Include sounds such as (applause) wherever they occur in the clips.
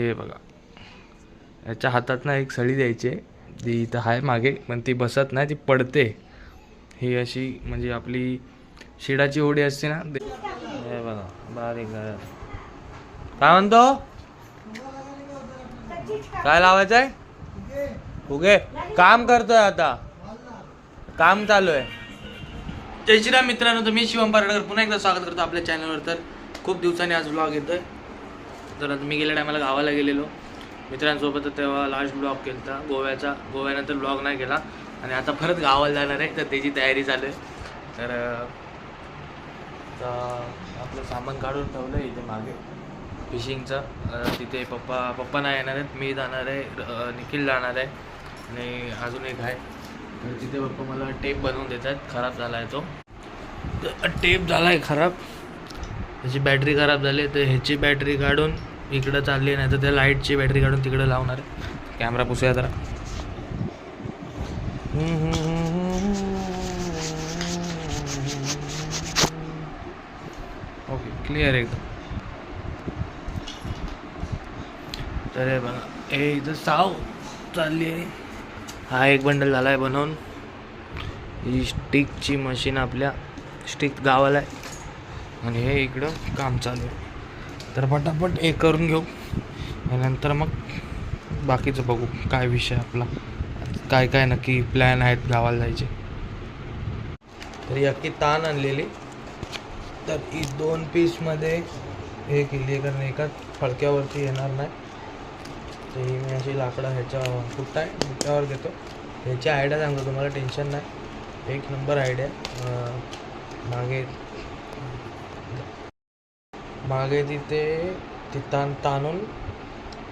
हे बघा. याच्या हातात ना एक सळी द्यायची आहे. ती इथं आहे मागे पण ती बसत नाही ती पडते. ही अशी म्हणजे आपली शिडाची ओढी असते ना हे बघा बारीक काय म्हणतो? काय लावायचं आहे उगे काम करतोय आता. काम चालू आहे. जय श्रीराम मित्रांनो तर मी शिवम पारडकर. पुन्हा एकदा स्वागत करतो आपल्या चॅनलवर तर खूप दिवसांनी आज ब्लॉग येतोय. तर मी गेल्या टायमाला गावाला गेलेलो. मित्रांसोबत तेव्हा लास्ट ब्लॉग केला गोव्याचा. गोव्यानंतर ब्लॉग नाही केला. आणि आता परत गावाला जाणार आहे तर त्याची तयारी चालू आहे. तर आपलं सामान काढून ठेवलं आहे इथे मागे. फिशिंगचं. तिथे पप्पा पप्पा नाही येणार आहेत. मी जाणार आहे निखिल जाणार आहे. आणि अजून एक आहे. तर तिथे पप्पा मला टेप बनवून देतात खराब झाला आहे तो. तर टेप झाला आहे खराब. त्याची बॅटरी खराब झाली तर ह्याची बॅटरी काढून इकडं चालली नाही तर त्या लाईटची बॅटरी काढून तिकडं लावणार आहे. कॅमेरा पुसूया जरा. ओके क्लिअर एकदम तर हे बघा. हे इथं साव चालली आहे. हा एक बंडल झाला आहे बनवून. ही स्टिकची मशीन आपल्या स्टिक गावाला आहे. आणि हे इकडं काम चालू आहे. तर पटापट हे करून घेऊ. आणि नंतर मग बाकीचं बघू काय विषय आपला. काय काय नक्की प्लॅन आहेत गावाला जायचे. तर ही ताण आणलेली. तर ही दोन पीसमध्ये हे केली कारण एका फडक्यावरती येणार नाही. तर ही मी अशी लाकडं ह्याच्या फुटता आहे? फुट्यावर घेतो. ह्याची आयडिया सांगतो तुम्हाला टेन्शन नाही. एक नंबर आयडिया मागे मागे तिथे ती ताण ताणून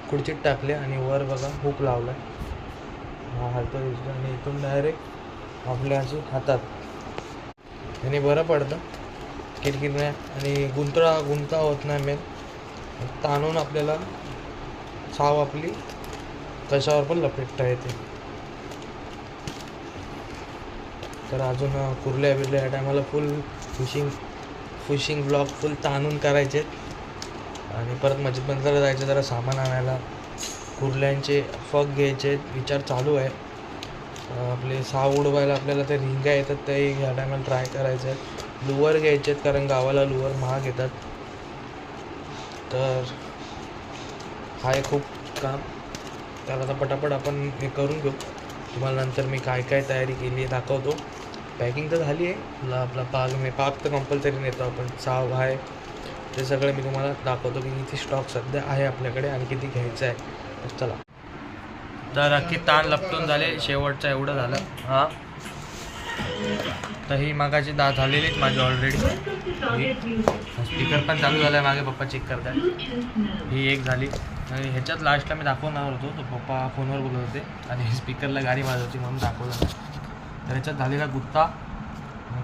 खुर्चीत टाकले आणि वर बघा हुक लावला हा हलतो दिसतो आणि इथून डायरेक्ट आपल्या अशी हातात. आणि बरं पडतं. किरकिर नाही आणि गुंतळा गुंता होत नाही मेन ताणून आपल्याला साव आपली कशावर पण लपेटता येते. तर अजून कुर्ल्या बिरल्या या टायमाला full fishing fishing block full ताणून करायचे. आणि परत मस्जिद बंदरला जायचं जरा सामान आणायला. कुर्ल्यांचे फग घ्यायचे विचार चालू आहे. आपले साव उडवायला आपल्याला ते रिंगा येतात ते ह्या टायमाला ट्राय करायचं. आहे लुवर घ्यायचे आहेत कारण गावाला लुअर महाग येतात. तर आहे खूप काम. तर आता पटापट आपण हे करून घेऊ. तुम्हाला नंतर मी काय काय तयारी केली आहे दाखवतो. पॅकिंग तर झाली आहे. तुला आपला पाक मी पाक तर कंपल्सरी नेतो आपण. चाव आहे ते सगळं मी तुम्हाला दाखवतो की किती स्टॉक सध्या आहे आपल्याकडे आणि किती घ्यायचं आहे. तर चला. तर अख्खी ताण लपटून झाले. शेवटचं एवढं झालं. हां. तर ही मागाची दा झालेलीच माझी ऑलरेडी स्पीकर पण चालू झाला आहे मागे पप्पा चेक करताय ही एक झाली. आणि ह्याच्यात लास्टला मी दाखवणार होतो. तो पप्पा फोनवर बोलत होते. आणि स्पीकरला गाडी वाजवची म्हणून दाखवलं. नाही तर झालेला गुत्ता.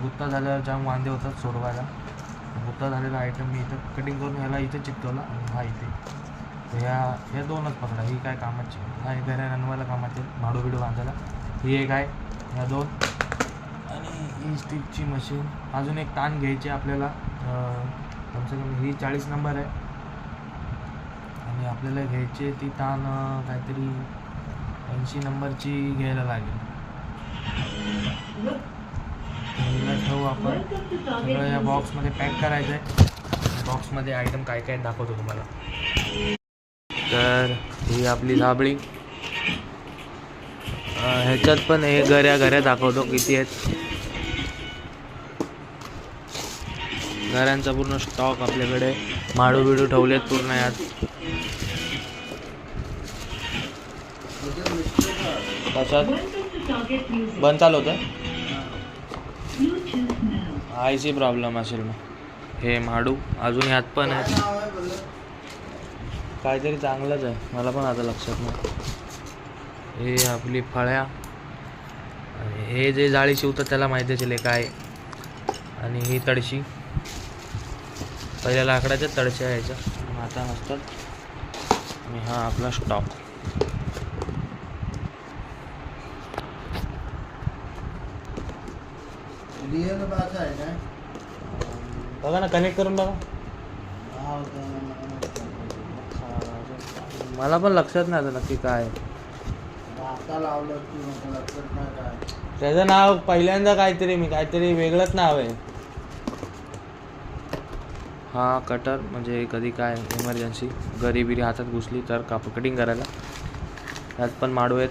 गुत्ता झाल्यावर जाम वांदे होतात सोडवायला गुत्ता झालेला आयटम मी इथं कटिंग करून ह्याला इथे चिटकवला आणि हा इथे. तर ह्या ह्या दोनच पकडा ही काय कामाची हा एक घरा रनवायला कामाचे भाडू बिडू बांधायला. ही एक आहे ह्या दोन. आणि ही स्टिकची मशीन अजून एक ताण घ्यायची आपल्याला. कमसे कमी ही चाळीस नंबर आहे. आणि आपल्याला घ्यायची ती ताण काहीतरी ऐंशी नंबरची घ्यायला लागेल. हिला ठेवू आपण. सगळं या बॉक्समध्ये पॅक करायचं आहे. बॉक्समध्ये आयटम काय काय दाखवतो तुम्हाला. तर ही आपली झाबळी. ह्याच्यात पण हे घऱ्या घऱ्या दाखवतो किती आहेत. घरांचा पूर्ण स्टॉक आपल्याकडे. माडू बिडू ठेवलेत पूर्ण यात. तसंच बंद चालू होतं आयची प्रॉब्लेम असेल मग. हे माडू अजून यात पण आहे काहीतरी चांगलंच आहे. मला पण आता लक्षात नाही. हे आपली फळ्या आणि हे जे जाळी शिवतात त्याला माहिती असेल काय? आणि ही तडशी. पहिल्या लाकडाच्या तडशा यायच्या आता नसतात. आणि हा आपला स्टॉक रिअल बात आहे ना बघा ना कनेक्ट करून बघा. मला पण लक्षात नाही आता नक्की काय. आहे. आता लावलं की नको लक्षात नाही काय. त्याचं नाव पहिल्यांदा काहीतरी मी काहीतरी वेगळंच नाव आहे. हा कटर म्हणजे कधी काय इमर्जन्सी गरिबिरी हातात घुसली तर काप कटिंग करायला? त्यात पण माडू आहेत.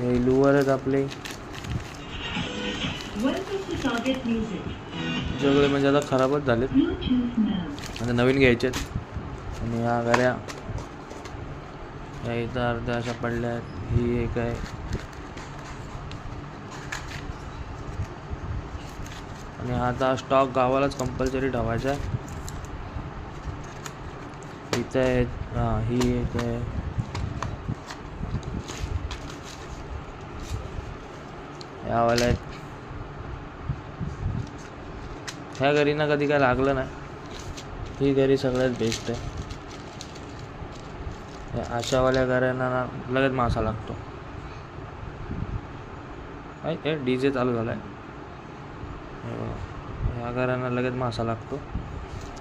हे लुवर आहेत आपले. सगळे म्हणजे आता खराबच झालेत. आता नवीन घ्यायचे आहेत. आणि ह्या गाड्या. या इथं अर्ध्या अशा पडल्या आहेत ही एक आहे. आणि आता स्टॉक गावालाच कंपल्सरी ठेवायचा आहे. इथं आहेत हां ही एक आहे. यावाल्या आहेत. ह्या घरी ना कधी काय लागलं नाही. ही घरी सगळ्यात बेस्ट आहे. या अशावाल्या घरांना ना लगेच मासा लागतो. ए डी जे चालू झाला आहे ह्या घरांना लगेच मासा लागतो.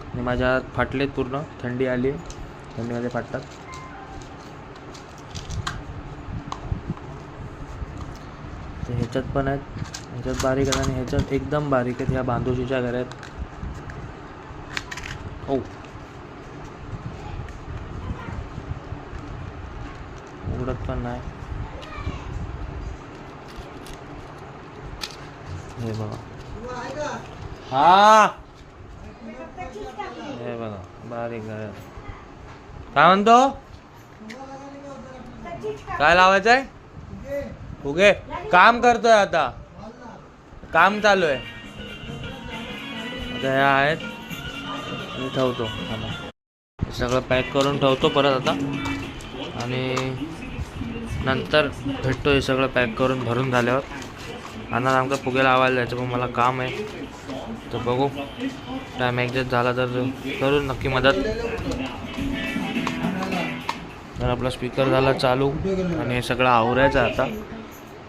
आणि माझ्या हात फाटलेत पूर्ण थंडी आली थंडीमध्ये फाटतात तर ह्याच्यात पण आहेत. ह्याच्यात बारीक आहेत आणि ह्याच्यात एकदम बारीक आहेत ह्या बांधोशीच्या घरात. ओ. उघडत पण नाही. हे बघा. हा. हे बघा बारीक घर काय म्हणतो? काय लावायचं आहे उगे काम करतोय आता. काम चालू आहे. आता ह्या आहेत. मी ठेवतो. थांबा. हे सगळं पॅक करून ठेवतो परत आता. आणि नंतर भेटतो हे सगळं पॅक करून भरून झाल्यावर. आणि आमका फुगे आवाज जायचं पण मला काम आहे. तर बघू. टाईम ॲडजस्ट झाला तर करू. नक्की मदत. तर आपला स्पीकर झाला चालू. आणि हे सगळं आवरायचं आहे आता.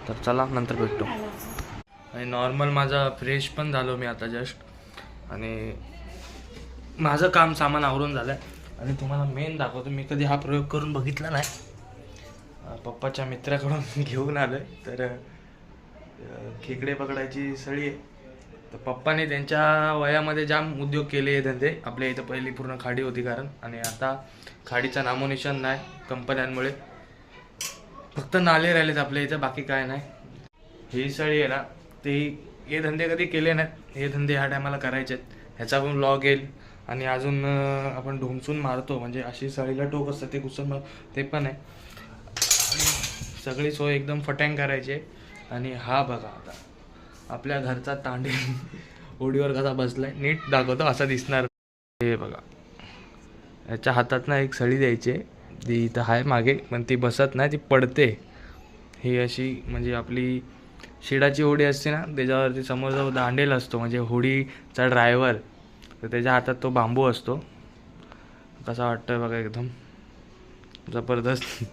तर चला नंतर भेटतो आणि नॉर्मल माझा फ्रेश पण झालो मी आता जस्ट आणि माझं काम सामान आवरून झालं आहे आणि तुम्हाला मेन दाखवतो मी कधी हा प्रयोग करून बघितला नाही. पप्पाच्या मित्राकडून (laughs) घेऊन आलो आहे तर खेकडे पकडायची सळी आहे. तर पप्पाने त्यांच्या वयामध्ये जाम उद्योग केले आहे धंदे. आपल्या इथं पहिली पूर्ण खाडी होती कारण. आणि आता खाडीचा नामोनिशन नाही कंपन्यांमुळे. फक्त नाले राहिलेत आपल्या इथं बाकी काय नाही. ही सळी आहे ना ते हे धंदे कधी केले नाहीत. हे धंदे ह्या टायमाला करायचे आहेत ह्याचा पण ब्लॉग येईल. आणि अजून आपण ढोमसून मारतो. म्हणजे अशी सळीला टोक असतं ते घुसून मार ते पण आहे. आणि सगळी सोय एकदम फटँग करायची. आहे. आणि हा बघा आता. आपल्या घरचा तांडे ओडीवर कसा बसलाय. नीट दाखवतो असा दिसणार. हे बघा. याच्या हातात ना एक सळी द्यायची आहे. ती इथं आहे मागे पण ती बसत नाही ती पडते. ही अशी म्हणजे आपली शिडाची होडी असते ना त्याच्यावरती समोर जो दांडेल असतो म्हणजे होडीचा ड्रायव्हर तर त्याच्या हातात तो बांबू असतो. कसा वाटतोय बघा एकदम. जबरदस्त.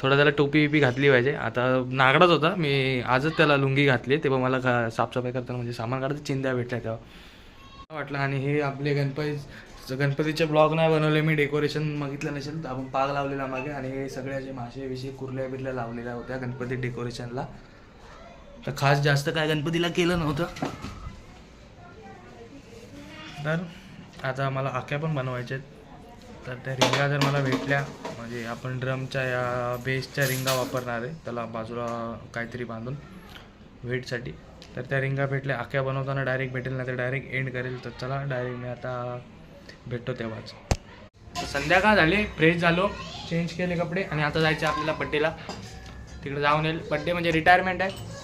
थोडा त्याला टोपी बिपी घातली पाहिजे. आता नागडाच होता मी आजच त्याला लुंगी घातली तेव्हा मला का साफसफाई करताना म्हणजे सामान काढत चिंध्या भेटल्या तेव्हा. वाटलं आणि हे आपले गणपती गणपतीचे ब्लॉग नाही बनवले मी डेकोरेशन बघितलं नसेल तर आपण पाग लावलेला मागे आणि हे जे असे मासे विषय कुर्ल्या बिरल्या लावलेल्या होत्या गणपती डेकोरेशनला. तर खास जास्त काय गणपतीला केलं नव्हतं. तर आता मला आख्या पण बनवायच्या आहेत. तर त्या रिंगा जर मला भेटल्या म्हणजे आपण ड्रमच्या या बेसच्या रिंगा वापरणार आहे त्याला बाजूला काहीतरी बांधून वेटसाठी. तर त्या रिंगा भेटल्या आख्या बनवताना डायरेक्ट भेटेल नाही तर डायरेक्ट एंड करेल. तर चला डायरेक्ट मी आता भेटतो तेव्हाच. संध्याकाळ झाली फ्रेश झालो चेंज केले कपडे आणि आता जायचे आपल्याला बड्डेला तिकडे जाऊन येईल. बड्डे म्हणजे रिटायरमेंट आहे.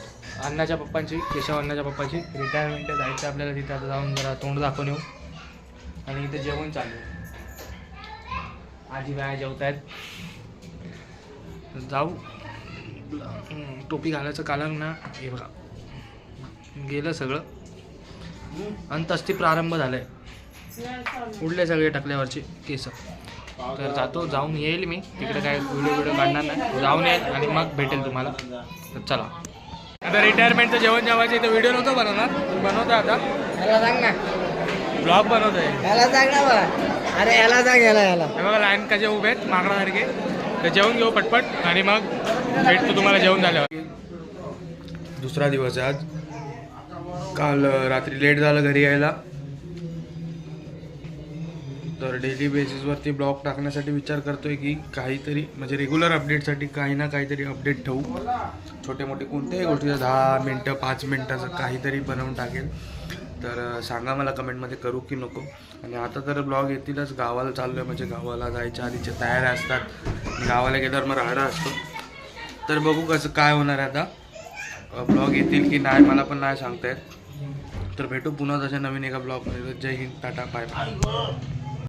अण्णाच्या पप्पांची केशव अण्णाच्या पप्पाची. रिटायरमेंट आहे जायचं आपल्याला तिथे. आता जाऊन जरा तोंड दाखवून येऊ. आणि इथे जेवण चालू आहे. आजी बाया जेवत आहेत जाऊ टोपी घालायचं कारण ना. हे बघा. गेलं सगळं. आणि प्रारंभ प्रारंभ आहे उडले सगळे टाकल्यावरचे केस. तर जातो जाऊन येईल मी. तिकडे काय व्हिडिओ व्हिडिओ काढणार नाही. जाऊन येईल आणि मग भेटेल तुम्हाला. तर चला. आता रिटायरमेंटचं जेवण जेवायचं इथं व्हिडिओ नव्हतं बनवणार. बनवतो आता. सांग ना. ब्लॉग बनवतोय. त्याला सांग ना बा. अरे याला सांग याला याला. हे बघा लाईन कसे उभे आहेत. माकडासारखे तर जेवण घेऊ पटपट आणि मग भेटतो तुम्हाला जेवण झाल्यावर. दुसरा दिवस आहे आज. काल रात्री लेट झालं घरी यायला. तर डेली बेसिसवरती ब्लॉग टाकण्यासाठी विचार करतोय की काहीतरी म्हणजे रेग्युलर अपडेटसाठी काही ना काहीतरी अपडेट ठेवू. छोटे मोठे कोणत्याही गोष्टीचं दहा मिनटं पाच मिनटाचं काहीतरी बनवून टाकेल. तर सांगा मला कमेंटमध्ये करू की नको. आणि आता तर ब्लॉग येतीलच गावाला चाललो आहे म्हणजे गावाला जायच्या आधीचे तयाऱ्या असतात. गावाला गेल्यावर मग राहडा असतो. तर बघू कसं काय होणार आहे आता. ब्लॉग येतील की नाही मला पण नाही सांगता येत. तर भेटू पुन्हा तशा नवीन एका ब्लॉगमध्ये जय हिंद टाटा बाय बाय